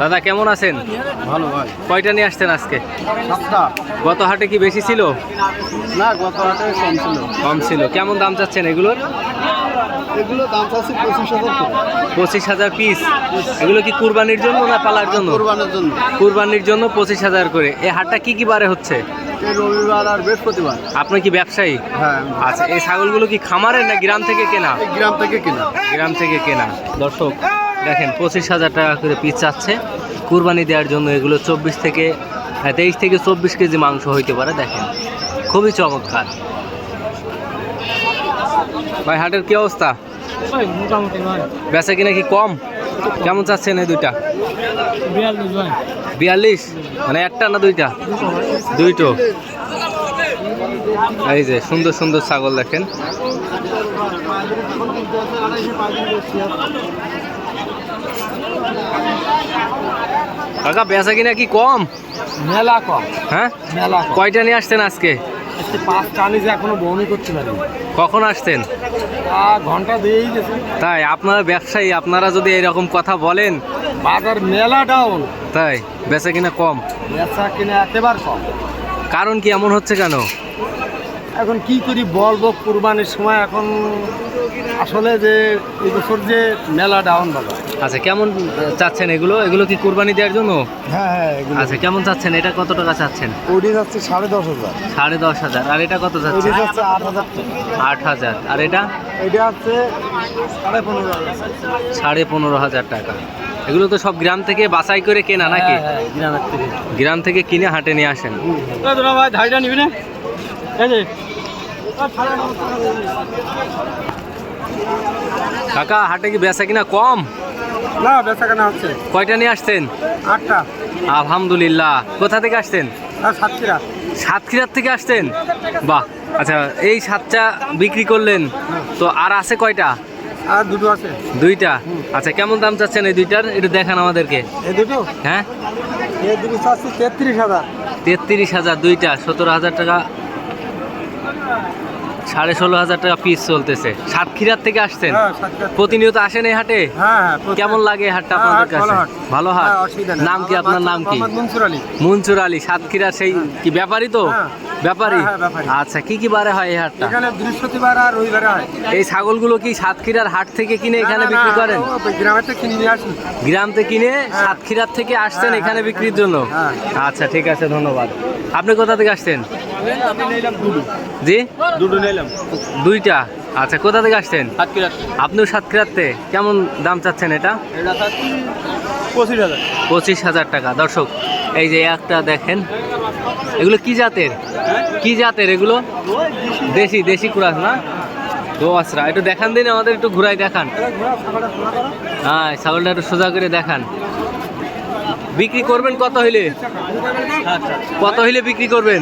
দাদা কেমন আছেন? ভালো ভাই। কয়টা নিয়ে আসছেন আজকে? গত হাটে কি বেশি ছিল? না গত হাটে কম ছিল। কম ছিল। কেমন দাম চাচ্ছেন এগুলোর? এগুলো দাম চাচ্ছি পঁচিশ হাজার পঁচিশ হাজার পিস এগুলো কি কুরবানির জন্য না পালার জন্য? কোরবানের জন্য। কুরবানির জন্য পঁচিশ হাজার করে। এই হাটটা কি কি বারে হচ্ছে? এই রবিবার আর বৃহস্পতিবার। আপনি কি ব্যবসায়ী? হ্যাঁ আচ্ছা এই ছাগলগুলো কি খামারের না গ্রাম থেকে কেনা? গ্রাম থেকে কেনা। গ্রাম থেকে কেনা। দর্শক দেখেন পঁচিশ হাজার টাকা করে পিস চাচ্ছে। কুরবানি দেওয়ার জন্য এগুলো চব্বিশ থেকে হ্যাঁ, তেইশ থেকে চব্বিশ কেজি মাংস হইতে পারে দেখেন। খুবই চমৎকার। ভাই হাটের কি অবস্থা? বেচা কিনা কি কম? কেমন চাচ্ছেন এই দুইটা? বিয়াল্লিশ? মানে একটা না দুইটা? দুইটো। এই যে সুন্দর সুন্দর ছাগল দেখেন। কাকা বেচা কিনা কি কম? মেলা কম। হ্যাঁ? মেলা কয়টা নিয়ে আসছেন আজকে? পাঁচটা আনি যে এখনও বহনই করতে পারি কখন আসছেন ঘণ্টা দিয়েই গেছে। তাই আপনারা ব্যবসায়ী আপনারা যদি এরকম কথা বলেন। বাজার মেলা ডাউন তাই বেচা কিনা কম। বেচা কিনা একেবারে কম। কারণ কি এমন হচ্ছে কেন? এখন কি করি বলব কুরবানির সময় এখন আসলে যে এই বছর যে মেলা ডাউন বাজার আচ্ছা কেমন চাচ্ছেন এগুলো? এগুলো কি কুরবানি দেওয়ার জন্য? হ্যাঁ হ্যাঁ এগুলো। আচ্ছা কেমন চাচ্ছেন? এটা কত টাকা চাচ্ছেন? ওডি যাচ্ছে সাড়ে দশ হাজার। সাড়ে দশ হাজার। আর এটা কত ওডি যাচ্ছে যাচ্ছে আট হাজার। আট হাজার। আর এটা? এটা হচ্ছে সাড়ে পনেরো হাজার। সাড়ে পনেরো হাজার টাকা। এগুলো তো সব গ্রাম থেকে বাছাই করে কেনা নাকি? হ্যাঁ, হ্যাঁ, গ্রামের থেকে। গ্রাম থেকে কিনে হাটে নিয়ে আসেন। তোরা ভাই ধাইটা নিবি না? এই যে। কাকা হাটে কি বেচা কিনা কম? না বেচা কেনা হচ্ছে। কয়টা নিয়ে আসছেন? আটটা। আলহামদুলিল্লাহ। কোথা থেকে আসছেন? সাতক্ষীরা। সাতক্ষীরার থেকে আসছেন? বাহ আচ্ছা এই সাতটা বিক্রি করলেন তো আর আছে কয়টা? আর দুটো আছে। দুইটা? আচ্ছা কেমন দাম চাচ্ছেন এই দুইটার? একটু দেখান আমাদেরকে। এই দুটো? হ্যাঁ? এই দুটো চাচ্ছি তেত্রিশ হাজার। তেত্রিশ হাজার দুইটা সতেরো হাজার টাকা সাড়ে ষোলো হাজার টাকা পিস চলতেছে। সাতক্ষীরার থেকে আসছেন? হ্যাঁ প্রতিনিয়ত আসেন এই হাটে? হ্যাঁ হ্যাঁ কেমন লাগে হাটটা আপনাদের কাছে? ভালো হাট। নাম কি আপনার নাম কি? মনসুর আলী। মনসুর আলী সাতক্ষীরার সেই কি ব্যাপারী তো? হ্যাঁ। ব্যাপারী? হ্যাঁ, হ্যাঁ, ব্যাপারী। আচ্ছা কি কি বারে হয় এই হাটটা? এখানে বৃহস্পতিবার আর রবিবারে হয়। এই ছাগলগুলো কি সাতক্ষীরার হাট থেকে কিনে এখানে বিক্রি করেন? গ্রামের থেকে কিনে নিয়ে আসি। গ্রাম থেকে কিনে সাতক্ষীরার থেকে আসছেন এখানে বিক্রির জন্য। আচ্ছা ঠিক আছে ধন্যবাদ। আপনি কোথা থেকে আসছেন? জি? দুটো নিলাম। দুইটা? আচ্ছা কোথা থেকে আসছেন? আপনিও সাতক্ষীরাতে? কেমন দাম চাচ্ছেন এটা? এটা পঁচিশ হাজার। পঁচিশ হাজার টাকা। দর্শক এই যে একটা দেখেন এগুলো কি জাতের? কি জাতের এগুলো? দেশি দেশি কুরাস না? দোয়াশরা একটু দেখান দিন আমাদের একটু ঘুরাই দেখান। হ্যাঁ ছাগলটা একটু সোজা করে দেখান। বিক্রি করবেন কত হইলে? কত হইলে বিক্রি করবেন?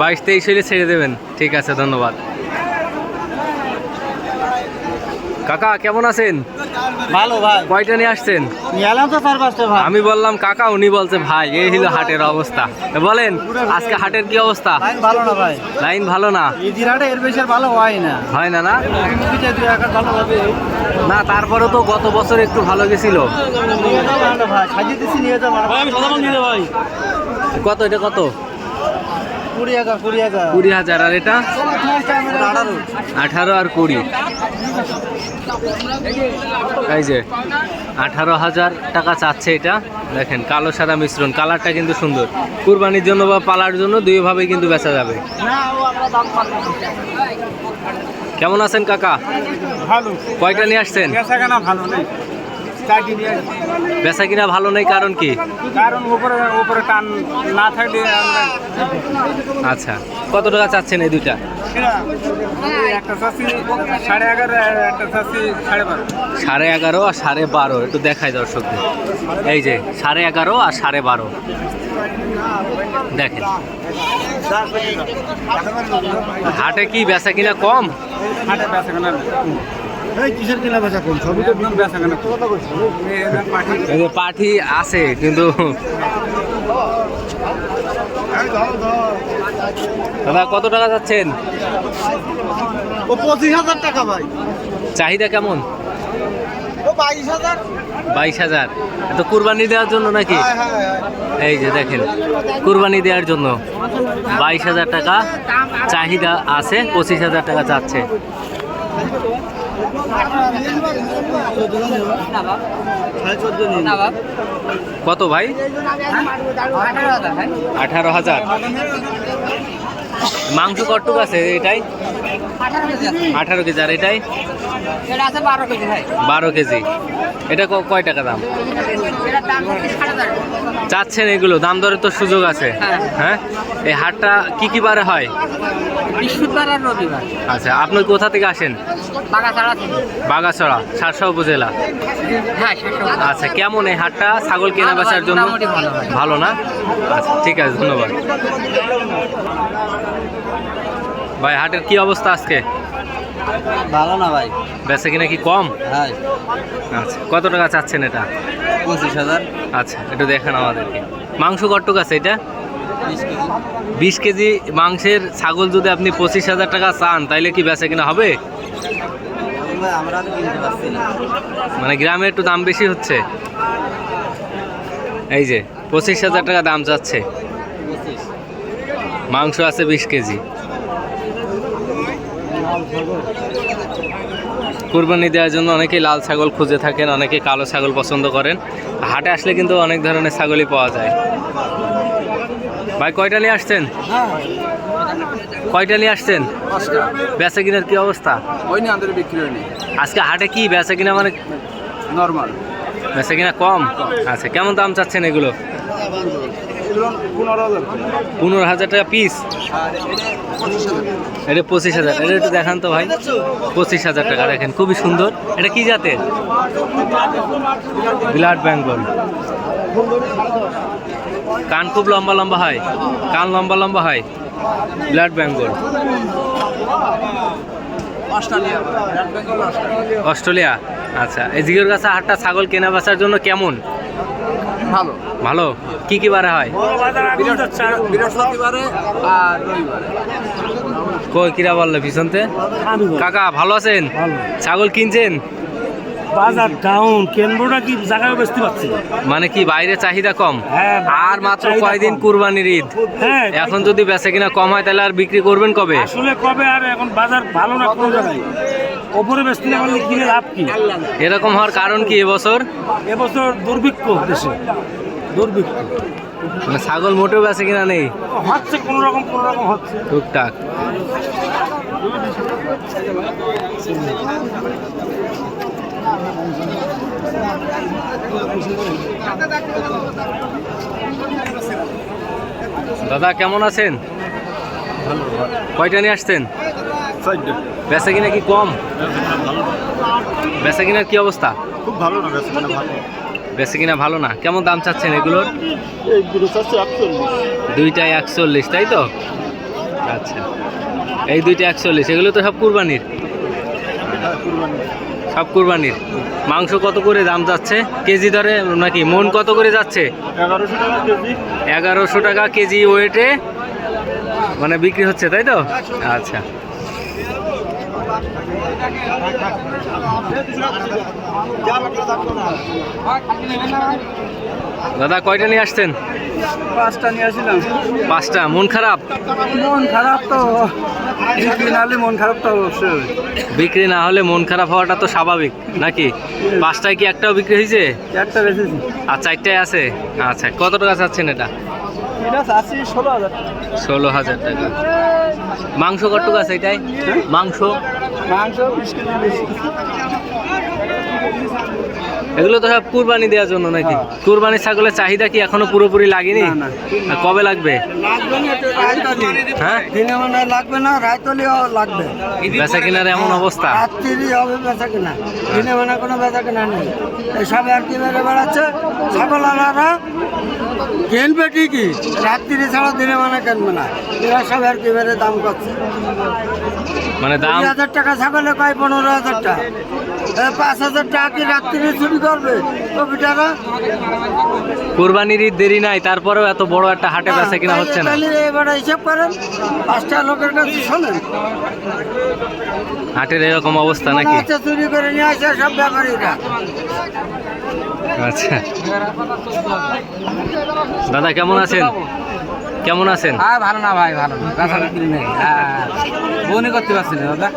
বাইশ তেইশ হইলে ছেড়ে দেবেন। ঠিক আছে ধন্যবাদ। কাকা কেমন আছেন? ভালো ভাই। কয়টা নিয়ে আসছেন? তো চার পাঁচটা ভাই। আমি বললাম কাকা উনি বলছে ভাই এই হলো হাটের অবস্থা। বলেন আজকে হাটের কি অবস্থা? লাইন ভালো না ভাই। লাইন ভালো না? হাটে এর বেশি ভালো হয় না। হয় না না? দুইটা দুই একার ভালো হবে। না তারপরে তো গত বছর একটু ভালো গেছিল। কত এটা কত? কুড়ি হাজার আর এটা? আঠারো। আর কুড়ি। এই যে আঠারো হাজার টাকা চাচ্ছে এটা। দেখেন কালো সাদা মিশ্রণ কালারটা কিন্তু সুন্দর। কুরবানির জন্য বা পালার জন্য দুইভাবেই কিন্তু বেচা যাবে। না ও আমরা দাম পাচ্ছি কেমন আছেন কাকা? ভালো। কয়টা নিয়ে আসছেন? ভালো নেই। চারটি নিয়ে আসি। বেচা কিনা ভালো নেই কারণ কি? কারণ উপরে উপরে টান না থাকলে আচ্ছা কত টাকা চাচ্ছেন এই দুইটা? একটা চাচ্ছি সাড়ে এগারো আর একটা চাচ্ছি সাড়ে বারো। সাড়ে এগারো আর সাড়ে বারো একটু দেখাই দর্শকদের। এই যে সাড়ে এগারো আর সাড়ে বারো। দেখেন। হাটে কি বেচা কিনা কম? হাটে বেচা কেনা কিসের কিনা বেচা কম সবই তো বেচা কেনা কম। এই এদের পাঠি আছে কিন্তু দাদা কত টাকা চাচ্ছেন? ও পঁচিশ হাজার টাকা ভাই। চাহিদা কেমন? ও বাইশ হাজার। বাইশ হাজার। তো কুরবানি দেওয়ার জন্য নাকি? এই যে দেখেন কুরবানি দেওয়ার জন্য। বাইশ হাজার টাকা চাহিদা আছে পঁচিশ হাজার টাকা চাচ্ছে। কত ভাই? আঠারো হাজার। মাংস কটুক আছে এটাই? আঠারো কেজি আর এটাই? বারো কেজি। এটা কয় টাকা দাম? চাচ্ছেন এগুলো দাম দরের তো সুযোগ আছে। হ্যাঁ। এই হাটটা কি কি বারে হয়? আচ্ছা আপনি কোথা থেকে আসেন? বাগাছড়া সারসা উপজেলা। হ্যাঁ আচ্ছা কেমন এই হাটটা? ছাগল কেনা বেচার জন্য। ভালো না? আচ্ছা ঠিক আছে ধন্যবাদ। ভাই হাটের কি অবস্থা আজকে? ভালো না ভাই। বেচা কিনা কি কম? হ্যাঁ আচ্ছা কত টাকা চাচ্ছেন এটা? পঁচিশ হাজার। আচ্ছা একটু দেখেন আমাদেরকে। মাংস কটুক আছে এটা? বিশ কেজি। মাংসের ছাগল যদি আপনি পঁচিশ হাজার টাকা চান তাইলে কি বেচা কিনা হবে? ভাই মানে গ্রামে একটু দাম বেশি হচ্ছে? এই যে পঁচিশ হাজার টাকা দাম চাচ্ছে মাংস আছে বিশ কেজি। কুরবানি দেওয়ার জন্য অনেকেই লাল ছাগল খুঁজে থাকেন অনেকে কালো ছাগল পছন্দ করেন। হাটে আসলে কিন্তু অনেক ধরনের ছাগলই পাওয়া যায়। ভাই কয়টা নিয়ে আসছেন? কয়টা নিয়ে আসছেন? বেচা কিনার কি অবস্থা? ওই নিয়ে আমাদের বিক্রি হয়নি আজকে হাটে কি বেচা কিনা মানে? নর্মাল। বেচা কিনা কম? আচ্ছা কেমন দাম চাচ্ছেন এগুলো? পনেরো হাজার। টাকা পিস এটা পঁচিশ হাজার। এটা একটু দেখান তো ভাই। পঁচিশ হাজার টাকা দেখেন খুবই সুন্দর। এটা কি জাতের? ব্লাড বেঙ্গল। কান খুব লম্বা লম্বা হয়। কান লম্বা লম্বা হয়। ব্লাড বেঙ্গল। অস্ট্রেলিয়া। আচ্ছা এই জিগের কাছে হাটটা ছাগল কেনা বেচার জন্য কেমন? ভালো। ভালো? কি কি বারে হয়? বৃহস্পতিবারে আর রবিবারে। কই কিরা বললে পিছনতে? কাকা ভালো আছেন? ছাগল কিনছেন? বাজার ডাউন কেন্দ্রটা কি জায়গায় বেচতে পারছি মানে কি বাইরে চাহিদা কম? হ্যাঁ আর মাত্র কয়দিন। কুরবানির ঈদ? হ্যাঁ এখন যদি বেচে কিনা কম হয় তাহলে আর বিক্রি করবেন কবে? আসলে কবে আর এখন বাজার ভালো না কোনো জায়গায়? ওপরে বেচতে না পারলে কিনে লাভ কি? এরকম হওয়ার কারণ কি এবছর? এবছর দুর্ভিক্ষ দেশে। দুর্ভিক্ষ। মানে ছাগল মোটেও বেচে কিনা নেই? হচ্ছে কোনো রকম কোনো রকম হচ্ছে। টুকটাক। দাদা কেমন আছেন? কয়টা নিয়ে আসছেন? বেচা কিনা কি কম? বেচা কিনার কি অবস্থা? খুব ভালো না বেশি মানে ভালো। বেচা কিনা ভালো না। কেমন দাম চাচ্ছেন এগুলোর? দুইটাই একচল্লিশ তাই তো? আচ্ছা। এই দুইটা একচল্লিশ এগুলো তো সব কুরবানির? সব কুরবানির। মাংস কত করে দাম যাচ্ছে? কেজি ধরে নাকি মন কত করে যাচ্ছে? এগারোশো টাকা কেজি। ওয়েটে মানে বিক্রি হচ্ছে তাই তো? আচ্ছা। দাদা কয়টা নিয়ে আসছেন? পাঁচটা নিয়ে আসছিলাম। পাঁচটা। মন খারাপ? মন খারাপ তো। বিক্রি না হলে মন খারাপ তো অবশ্যই বিক্রি না হলে মন খারাপ হওয়াটা তো স্বাভাবিক নাকি? পাঁচটায় কি একটাও বিক্রি হয়েছে? একটা বেশিছি আর চারটায় আছে? আচ্ছা কত টাকা চাচ্ছেন এটা? ষোলো হাজার ষোলো হাজার টাকা। মাংস কটুক আছে এটাই মাংস? মাংস? এগুলো তো সব কুরবানি দেওয়ার জন্য নাকি? কুরবানি ছাগলের চাহিদা কি এখনও পুরোপুরি লাগেনি। কবে লাগবে হ্যাঁ মানে লাগবে? না রায়তলিও লাগবে বেচা কিনার এমন অবস্থা। রাত্রি হবে বেচা কিনা দিনে মানে কোনো বেচা কিনা নেই এসব আর কি বেড়াচ্ছে ছাগল আলারা কিনবে ঠিকই রাত্রি ছাড়া দিনে মানে কেনবে না এরা সব আর কি মেরে দাম করছে মানে দাম? হাজার টাকা ছাগলে কয় পনেরো হাজার টাকা। পাঁচ হাজার টাকা কি রাত্রিরে চুরি করবে? কবিতারা কোরবানির ঈদ দেরি নাই তারপরেও এত বড় একটা হাটে বেচা কিনা হচ্ছে না। এবার হিসাব করেন পাঁচটা লোকের কাছে শোনেন। হাটের এরকম অবস্থা নাকি? চুরি করে নিয়ে আসে সব ব্যাপারীরা। আচ্ছা। দাদা কেমন আছেন? কেমন আছেন? হ্যাঁ ভালো না ভাই ভালো নেই। হ্যাঁ করতে পারছি না দাদা।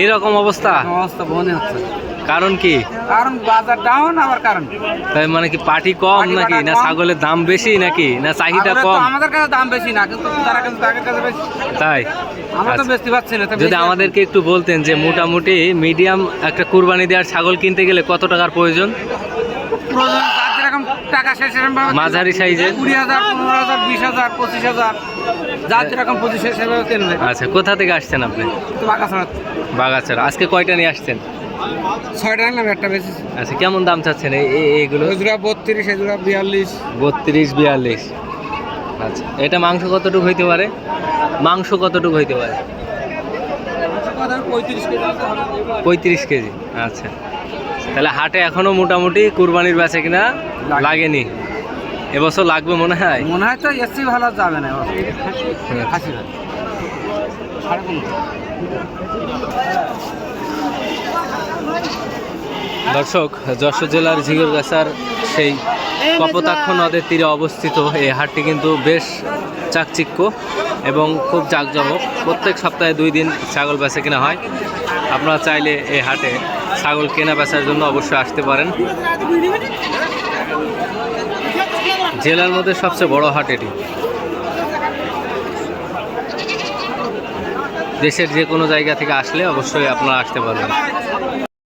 এইরকম অবস্থা? অবস্থা বনি হচ্ছে। কারণ কি? কারণ বাজার ডাউন আবার কারণ তাই মানে কি পাটি কম নাকি? না ছাগলের দাম বেশি নাকি? না চাহিদা কম? আমাদের কাছে দাম বেশি না কিন্তু তারা কিন্তু তাদের কাছে বেশি। তাই? আমরা তো আচ্ছা। বেচতে পারছি না যদি আমাদেরকে একটু বলতেন যে মোটামুটি মিডিয়াম একটা কুরবানি দেওয়ার ছাগল কিনতে গেলে কত টাকার প্রয়োজন? প্রয়োজন যেরকম টাকা শেষ সেরকম মাঝারি সাইজের? কুড়ি হাজার পনেরো হাজার বিশ হাজার পঁচিশ হাজার যার যেরকম পঁচিশ সেভাবে কিনবে আচ্ছা কোথা থেকে আসছেন আপনি? তো বাঁকা ছাড়া বাগাছাড়া। আজকে কয়টা নিয়ে আসছেন? ছয়টা আনলাম একটা বেশি আচ্ছা কেমন দাম চাচ্ছেন এই এই- এইগুলো? জোড়া বত্রিশ এই জোড়া বিয়াল্লিশ। বত্রিশ বিয়াল্লিশ। আচ্ছা এটা মাংস কতটুকু হইতে পারে? মাংস কতটুকু হইতে পারে? পঁয়ত্রিশ কেজি। আচ্ছা। তাহলে হাটে এখনও মোটামুটি কুরবানির বেচে কিনা লাগেনি। এবছর লাগবে মনে হয়? মনে হয় তো এসছি ভালো যাবে না পনেরো দর্শক যশোর জেলার ঝিগরগাছার সেই কপোতাক্ষ নদের তীরে অবস্থিত এই হাটটি কিন্তু বেশ চাকচিক্য এবং খুব জাঁকজমক। প্রত্যেক সপ্তাহে দুই দিন ছাগল বেচা কিনা হয়। আপনারা চাইলে এই হাটে ছাগল কেনা বেচার জন্য অবশ্যই আসতে পারেন। জেলার মধ্যে সবচেয়ে বড় হাট এটি। দেশের যে কোনো জায়গা থেকে আসলে অবশ্যই আপনারা আসতে পারবেন।